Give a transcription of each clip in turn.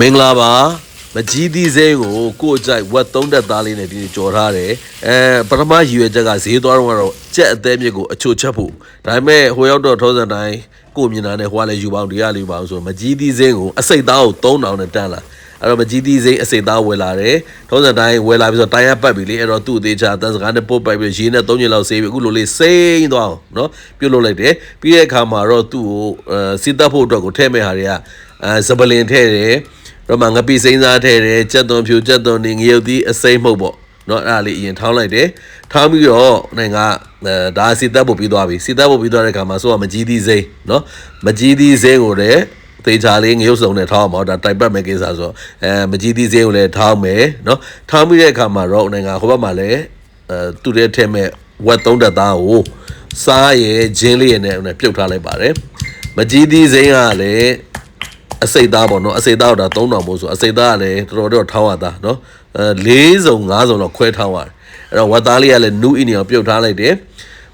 မင်္ဂလာပါမကြီးသီးစဲကိုကို့အကြိုက်ဝက်သုံးတက်သားလေးနဲ့ဒီကြော်ထားတယ်အဲပထမရည်ရွယ်ချက်ကဈေးသွားတော့ကတော့ကြက်အသေးမြစ်ကိုအချိုချက်ဖို့ဒါပေမဲ့ဟိုရောက်တော့ထောစံတိုင်းကို့မြင်တာနဲ့ဟိုကလည်းယူပေါင်းတရားလေးပေါင်းဆိုမကြီးသီးစဲကိုအစိတ်သားကို3000နဲ့တန်းလာအဲ့တော့မကြီးသီးစိမ့်အစိတ်သားဝယ်လာတယ်။ထုံးစံတိုင်းဝယ်လာပြီးဆိုတိုင်းရပတ်ပြီလေအဲ့တော့သူ့အသေးချာတန်စကားနဲ့ပုတ်ပိုက်ပြီးရေနဲ့သုံးညလောက်ဆေးပြီးအခုလိုလေးစိမ့်သွားအောင်နော်ပြုတ်လုလိုက်တယ်။ပြီးတဲ့အခါမှာတော့သူ့ကိုအဲစစ်တပ်ဖို့အတွက်ကိုထဲ့မဲ့ဟာတွေကအဲစပလင်ထဲ့တယ်။ တော့မှငပိစိမ့်စားထည့်တယ်ကြက်သွန်ဖြူကြက်သွန်နေငရုတ်သီးအစိမ့်မှုတ်ပေါ့နော်အဲ့ဒါလေးအရင်ထောင်းလိုက်တယ်ထောင်းပြီးတော့နိုင်ငံအဲဒါစီတက်ဖို့ပြီးသွားပြီစီတက်ဖို့ပြီးသွားတဲ့ခါမှာဆိုကမကြီးသီးစိမ့်နော်မကြီးသီးစိမ့်ကိုလည်းသေးချာလေးငရုပ်စုံနဲ့ထောင်းအောင်ဒါတိုက်ပတ်မဲ့ကိစ္စဆိုတော့အဲမကြီးသီးစိမ့်ကိုလည်းထောင်းမယ်နော်ထောင်းပြီးတဲ့အခါမှာတော့နိုင်ငံဟိုဘက်မှာလည်းအဲသူ့တဲ့ထဲမဲ့ဝက်သုံးတက်သားကိုစားရဲဂျင်းလေးရနဲ့ပြုတ်ထားလိုက်ပါတယ်မကြီးသီးစိမ့်ကလည်း အစိတ်သားပေါ့နော်အစိတ်သားတော့ဒါ3000မို့ဆိုအစိတ်သားကလည်းတော်တော်တော့ထောင်းရတာနော်အဲ၄စုံ၅စုံတော့ခွဲထောင်းရတယ်အဲ့တော့ဝက်သားလေးကလည်းနူးအင်းနေအောင်ပြုတ်ထားလိုက်တယ်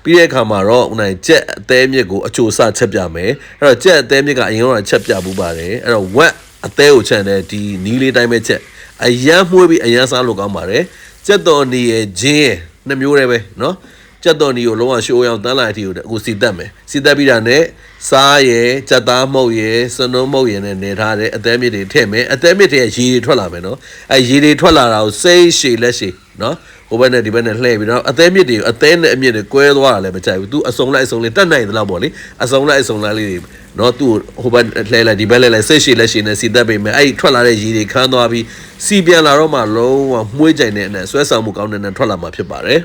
ပြီးတဲ့အခါမှာတော့ဥနိုင်ကြက်အသေးမြစ်ကိုအချိုစချက်ပြမယ်အဲ့တော့ကြက်အသေးမြစ်ကအရင်တော့ချက်ပြပူပါတယ်အဲ့တော့ဝက်အသေးကိုချက်တယ်ဒီနီးလေးတိုင်းပဲချက်အရန်မှုေးပြီးအရန်စားလို့ကောင်းပါတယ်ကြက်တော်နီရဲ့ဂျင်းရဲ့နှစ်မျိုးတည်းပဲနော် ကြက်တော်နီကိုလုံးဝရှိုးအောင်တန်းလာတဲ့အထိကိုအခုစီတက်မယ်စီတက်ပြီးတာနဲ့စားရယ်ကြက်သားမှုတ်ရယ်စနုံးမှုတ်ရယ်နဲ့နေထားတဲ့အသေးမြစ်တွေထည့်မယ်အသေးမြစ်တွေရေတွေထွက်လာမယ်နော်အဲရေတွေထွက်လာတာကိုစိတ်ရှည်လက်ရှည်နော်ဟိုဘက်နဲ့ဒီဘက်နဲ့လှည့်ပြီးတော့အသေးမြစ်တွေကိုအသေးနဲ့အမြစ်တွေကွဲသွားတာလည်းမကြိုက်ဘူး तू အစုံလိုက်အစုံလေးတက်နိုင်သလောက်ပေါ့လေအစုံလိုက်အစုံလိုက်လေးတွေနော်သူ့ဟိုဘက်လှည့်လိုက်ဒီဘက်လှည့်လိုက်စိတ်ရှည်လက်ရှည်နဲ့စီတက်ပေးမယ်အဲ့ဒီထွက်လာတဲ့ရေတွေခန်းသွားပြီးစီပြန်လာတော့မှလုံးဝမှုေးကြိုင်တဲ့အနဲ့ဆွဲဆောင်မှုကောင်းတဲ့နဲ့ထွက်လာမှာဖြစ်ပါတယ်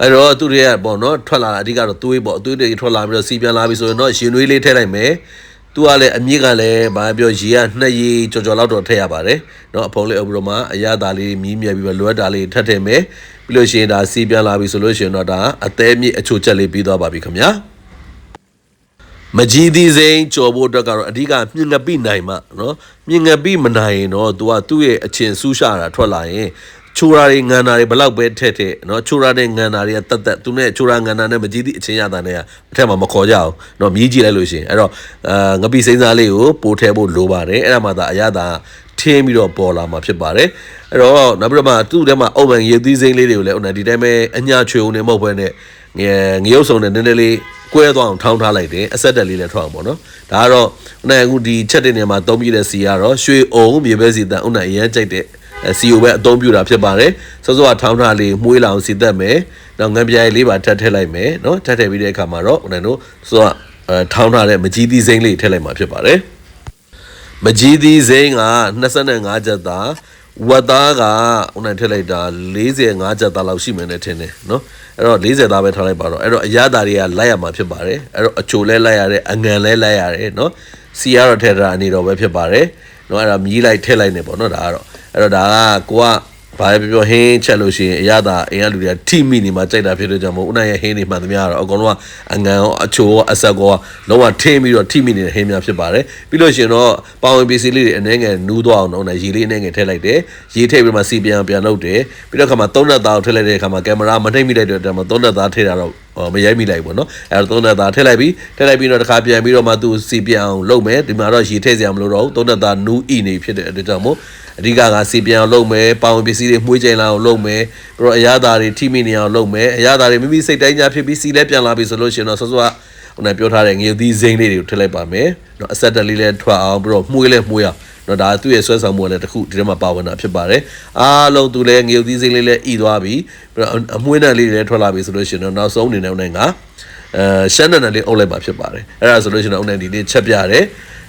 အဲ့တော့သူတွေကပေါ့နော်ထွက်လာတာအဓိကတော့သွေးပေါ့သွေးတွေထွက်လာပြီးတော့စီပြန်လာပြီဆိုရင်တော့ရှင်နွေးလေးထည့်လိုက်မယ်သူကလည်းအမြင့်ကလည်းဘာပြောရေကနှစ်ရေကြော်ကြော်လောက်တော့ထည့်ရပါတယ်เนาะအဖုံးလေးအုပ်ပြီးတော့မှအရသာလေးမြည်မြဲပြီးတော့လွယ်တာလေးထပ်ထည့်မယ်ပြီးလို့ရှိရင်ဒါစီပြန်လာပြီဆိုလို့ရှိရင်တော့ဒါအသေးမြင့်အချိုချက်လေးပြီးသွားပါပြီခင်ဗျာမကြီးသီးစိမ်းကြော်ဖို့အတွက်ကတော့အဓိကမြင့်ငပိနိုင်မှเนาะမြင့်ငပိမနိုင်ရင်တော့ तू ကသူ့ရဲ့အချင်းဆူးရှာတာထွက်လာရင် ချိုရာတွေငန်တာတွေဘလောက်ပဲထက်ထက်နော်ချိုရာနဲ့ငန်တာတွေကတက်တက်သူနဲ့ချိုရာငန်တာနဲ့မကြည့်သည့်အချင်းရတာနဲ့အထက်မှာမခေါ်ကြအောင်နော်မြည်ကြည့်လိုက်လို့ရှင်အဲ့တော့အာငပိစိမ့်စားလေးကိုပို့ထဲဖို့လိုပါတယ်အဲ့ဒါမှသာအရသာထင်းပြီးတော့ပေါ်လာမှာဖြစ်ပါတယ်အဲ့တော့နောက်ပြီးတော့မှသူ့ထဲမှာအုံမှန်ရေသီးစိမ့်လေးတွေကိုလည်းဟိုဒီတိုင်းပဲအညာချွေုံနေမဟုတ်ဘဲနဲ့ငငရုပ်ဆောင်နဲ့နည်းနည်းလေးကွဲသွားအောင်ထောင်းထားလိုက်တယ်အဆက်တက်လေးလည်းထွက်အောင်ပေါ့နော်ဒါကတော့ဟိုနေအခုဒီချက်တဲ့နေရာမှာသုံးပြတဲ့စီကတော့ရွှေအုံမြေပဲစီတန်ဟိုနေအရင်ကြိုက်တဲ့ စီကိုပဲအသုံးပြုတာဖြစ်ပါတယ်စောစောကထောင်းထားလေးမှုေးလာအောင်စီတက်မယ်နောက်ငံပြားလေးပါထပ်ထည့်လိုက်မယ်နော်ထပ်ထည့်ပြီးတဲ့အခါမှာတော့ဟိုနဲ့တို့စောစောကအဲထောင်းထားတဲ့မကြီးသီးစိမ့်လေးထည့်လိုက်မှာဖြစ်ပါတယ်မကြီးသီးစိမ်းက25ကျပ်သားဝက်သားကဟိုနဲ့ထည့်လိုက်တာ45ကျပ်သားလောက်ရှိမယ်နဲ့ထင်တယ်နော်အဲ့တော့40သားပဲထားလိုက်ပါတော့အဲ့တော့အရသာတွေကလိုက်ရမှာဖြစ်ပါတယ်အဲ့တော့အချိုလဲလိုက်ရတယ်အငံလဲလိုက်ရတယ်နော်စီကတော့ထည့်တာအနေတော့ပဲဖြစ်ပါတယ်နော်အဲ့ဒါမြည်လိုက်ထည့်လိုက်နေပေါ့နော်ဒါကတော့ အဲ့တော့ဒါကကိုကဘာပဲပြောပြောဟင်းချက်လို့ရှိရင်အရသာအင်ကလူတွေကထိမိနေမှာကြိုက်တာဖြစ်လို့ကြောင့်မို့ဦးနိုင်ရဲ့ဟင်းတွေမှန်သမျှကတော့အကုန်လုံးကအငံရောအချိုရောအဆက်ကောလုံးဝထင်းပြီးတော့ထိမိနေတဲ့ဟင်းများဖြစ်ပါတယ်ပြီးလို့ရှိရင်တော့ပေါဝင်ပစ္စည်းလေးတွေအနေငယ်နူးသွားအောင်တော့ရေလေးအနေငယ်ထည့်လိုက်တယ်ရေထည့်ပြီးမှစီပြန်ပြန်လုပ်တယ်ပြီးတော့ခါမှာသုံးနက်သားကိုထည့်လိုက်တဲ့အခါမှာကင်မရာမနှိမ့်မိလိုက်တဲ့အတွက်မှာသုံးနက်သားထည့်တာတော့ဟော မရိုက်မိလိုက်ဘူးเนาะအဲတော့သုံးနက်သားထည့်လိုက်ပြီးထည့်လိုက်ပြီးတော့တစ်ခါပြန်ပြီးတော့မှသူစီပြန်အောင်လုပ်မယ်ဒီမှာတော့ရေထည့်စရာမလိုတော့ဘူးသုံးနက်သားနူးဤနေဖြစ်တဲ့အတွက်ကြောင့်မို့အဓိကကစီပြန်အောင်လုပ်မယ်ပေါဝင်ပစ္စည်းတွေမှုေးချိန်လာအောင်လုပ်မယ်ပြီးတော့အရသာတွေထိမိနေအောင်လုပ်မယ်အရသာတွေမိမိစိတ်တိုင်းကြဖြစ်ပြီးစီလဲပြန်လာပြီဆိုလို့ရှိရင်တော့ဆောစောကဟိုနဲ့ပြောထားတဲ့ငရုတ်သီးစိမ့်လေးတွေကိုထည့်လိုက်ပါမယ်เนาะအဆက်တက်လေးလည်းထွက်အောင်ပြီးတော့မှုေးလည်းမှုေးအောင် နော်ဒါသူ့ရဲ့ဆွဲဆောင်မှုကလည်းတစ်ခုဒီထဲမှာပါဝင်တာဖြစ်ပါတယ်အားလုံးသူလည်းငရုတ်သီးစိမ့်လေးလည်းဤသွားပြီပြီးတော့အမွှေးနဲ့လေးတွေလည်းထွက်လာပြီဆိုလို့ရှိရင်တော့နောက်ဆုံးအနေနဲ့ဦးနိုင်ကအဲရှမ်းနံနံလေးအုပ်လိုက်ပါဖြစ်ပါတယ်အဲ့ဒါဆိုလို့ရှိရင်တော့ဦးနိုင်ဒီနေ့ချက်ပြတယ်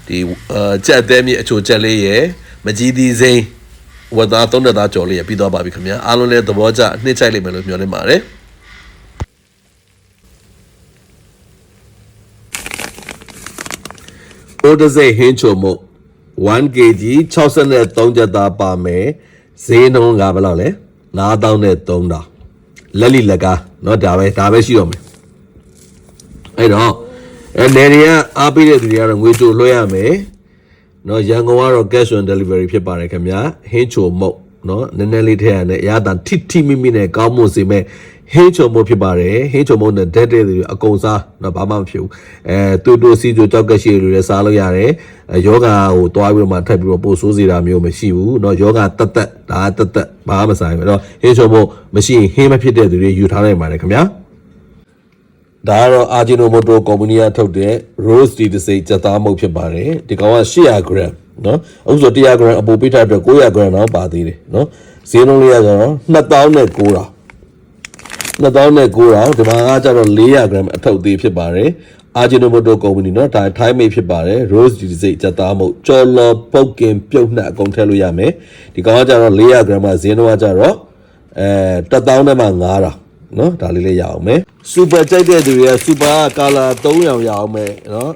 ဒီအာကြက်အသေးမြင့်အချိုချက်လေးရယ်မကြီးသီးစိမ့်ဝတ်သားသုံးသက်သားကြော်လေးရယ်ပြီးသွားပါပြီခင်ဗျာအားလုံးလည်းသဘောကျနှစ်ချိုက်လိမ့်မယ်လို့မျှော်လင့်ပါတယ်။ိုးတစိဟင်းချုံမှု 1kg 63ကျပ်သားပါမယ်ဈေးနှုန်းကဘယ်လောက်လဲ9000နဲ့3000လက်လိလက်ကားเนาะဒါပဲဒါပဲရှိတော့မယ်အဲ့တော့အဲနေရီကအားပေးတဲ့သူတွေကတော့ငွေကြိုလွှဲရမယ်เนาะရန်ကုန်ကတော့ cash on delivery ဖြစ်ပါတယ်ခင်ဗျာဟင်းချိုမုတ် နော်နည်းနည်းလေးထည့်ရတယ်အရသာထိထိမိမိနဲ့ကောင်းမွန်စေမဲ့ ဟင်းချုံမို့ဖြစ်ပါတယ်ဟင်းချုံမို့နဲ့ဓာတ်တဲ့တွေအကုန်စားနော်ဘာမှမဖြစ်ဘူးအဲတူတူစီတူကြောက်ကရှိတွေလည်းစားလို့ရတယ်အဲယောဂကိုတွားပြီးတော့မှထပ်ပြီးတော့ပို့ဆိုးစေတာမျိုးမရှိဘူးနော်ယောဂတက်တက်ဒါတက်တက်ဘာမှမဆိုင်ဘူးနော်ဟင်းချုံမို့မရှိရင်ဟင်းမဖြစ်တဲ့သူတွေယူထားနိုင်ပါတယ်ခင်ဗျာဒါကတော့ Ajinomoto ကုမ္ပဏီကထုတ်တဲ့ Rose Tea တစ်စိတ်စက်သားမုတ်ဖြစ်ပါတယ်ဒီကောင်က800 gram နော်အခုဆို100 gram အပူပိထားတဲ့900 gram တော့ပါသေးတယ်နော်ဈေးနှုန်းလေးကကျတော့2000နဲ့900 2000နဲ့900ဒီမှာကကျတော့400 gram အထုပ်သေးဖြစ်ပါတယ် Ajinomoto ကုမ္ပဏီနော်ဒါထိုင်းမိတ်ဖြစ်ပါတယ် Rose Tea တစ်စိတ်စက်သားမုတ်ကြော်လော်ပုတ်ကင်ပြုတ်နှက်အကုန်ထည့်လို့ရမယ်ဒီကောင်ကကျတော့400 gram ကဈေးနှုန်းကကျတော့အဲ1000နဲ့မှ900နော်ဒါလေးလေးရအောင်မယ်စူပါကြိုက်တဲ့သူတွေကစူပါကာလာ3ရောင်ရအောင်မယ်နော်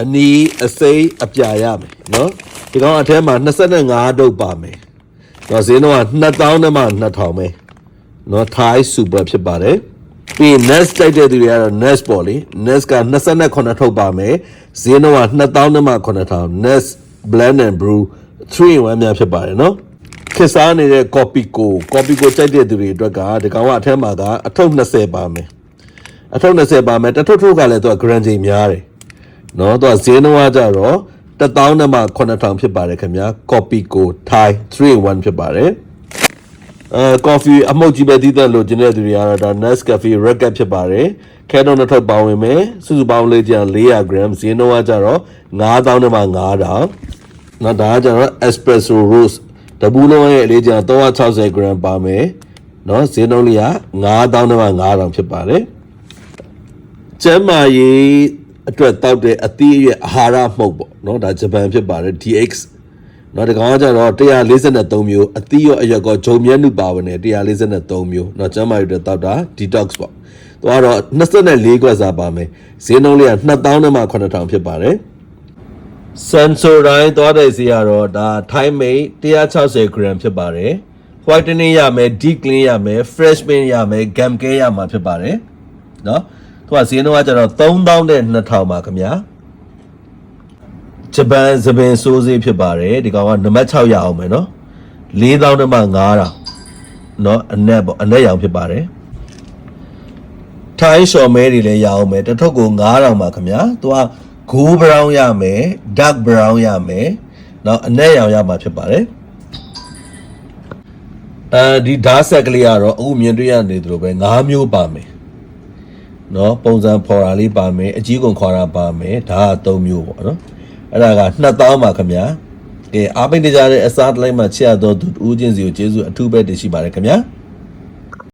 အနီးအစိမ်းအပြာရမယ်နော်ဒီကောင်အထဲမှာ25ဒုတ်ပါမယ်တော့ဈေးနှုန်းက2000နဲ့မှ2000ပဲ နော် Thai Super ဖြစ်ပါတယ်ပြီးရင် Nest ကြိုက်တဲ့သူတွေကတော့ Nest ပေါ့လေ Nest က28ထုတ်ပါမယ်ဈေးနှုန်းက2000နဲ့မှ9000 Nest Blend and Brew 3 in 1များဖြစ်ပါတယ်နော်ခစ်စားနေတဲ့ copy ကို copy ကိုကြိုက်တဲ့သူတွေအတွက်ကဒီကောင်ကအထက်မှာကအထုပ်20ပါမယ်အထုပ်20ပါမယ်တစ်ထုပ်ထုပ်ကလည်းသူက guarantee များတယ်နော်သူကဈေးနှုန်းကကြတော့1000နဲ့မှ9000ဖြစ်ပါတယ်ခင်ဗျာ copy ကို Thai 3 in 1ဖြစ်ပါတယ် အဲ coffee အမှုတ်ကြီးပဲတည်တဲ့လို့ကျင်းတဲ့သူတွေကတော့ဒါ Nescafe Racket ဖြစ်ပါတယ်ခဲတော့နှစ်ထုပ်ပါဝင်မယ်စုစုပေါင်းလေးကျန်400 gram ဈေးနှုန်းကကြတော့9000နဲ့မှ9000နော်ဒါကကျတော့ espresso roast တပူးလုံးရဲ့အလေးကျန်360 gram ပါမယ်နော်ဈေးနှုန်းလေးက9000နဲ့မှ9000ဖြစ်ပါတယ်ကျမ်းမာရေးအတွက်တောက်တဲ့အသီးအရွက်အာဟာရမှုတ်ပေါ့နော်ဒါဂျပန်ဖြစ်ပါတယ် DX နော်ဒီကောင်ကကျတော့143မျိုးအသီးရောအရွက်ကောဂျုံမြတ်နုပါဝင်တယ်143မျိုးနော်ကျမ်းမာရေးအတွက်တောက်တာ detox ပေါ့သူကတော့24ခွက်စားပါမယ်ဈေးနှုန်းလေးက2000နဲ့မှ9000ဖြစ်ပါတယ် စန်ဆိုတိုင်းသွားတဲ့စီကတော့ဒါ Thai made 160 gram ဖြစ်ပါတယ် whitening ရမယ် deep clean ရမယ် fresh mint ရမယ် gum care ရမှာဖြစ်ပါတယ်เนาะသူကဈေးနှုန်းကကျတော့3000နဲ့2000ပါခင်ဗျာ ဂျပန်သပင်စိုးစေးဖြစ်ပါတယ်ဒီကောင်ကနံပါတ်6ရအောင်မယ်เนาะ4000နဲ့မှ9000เนาะအနက်ပေါ့အနက်ရောင်ဖြစ်ပါတယ်ထိုင်းရှော်မဲတွေလည်းရအောင်မယ်တစ်ထုပ်ကို9000ပါခင်ဗျာသူက gold brown ရမယ် dark brown ရမယ်နောက်အနက်ရောင်ရမှာဖြစ်ပါတယ်အဲဒီဓာတ်ဆက်ကလေးကတော့အခုမြင်တွေ့ရနေသလိုပဲ၅မျိုးပါမယ်နော်ပုံစံဖော်တာလေးပါမယ်အကြီးကုန်ခေါ်တာပါမယ်ဒါက၃မျိုးပေါ့နော် အဲ့ဒါက2000ပါခင်ဗျာကဲအားပိတ်တကြတဲ့အစားတစ်လိုက်မှချက်ရတော့သူဦးချင်းစီကိုကျေးဇူးအထူးပဲတင်ရှိပါတယ်ခင်ဗျာ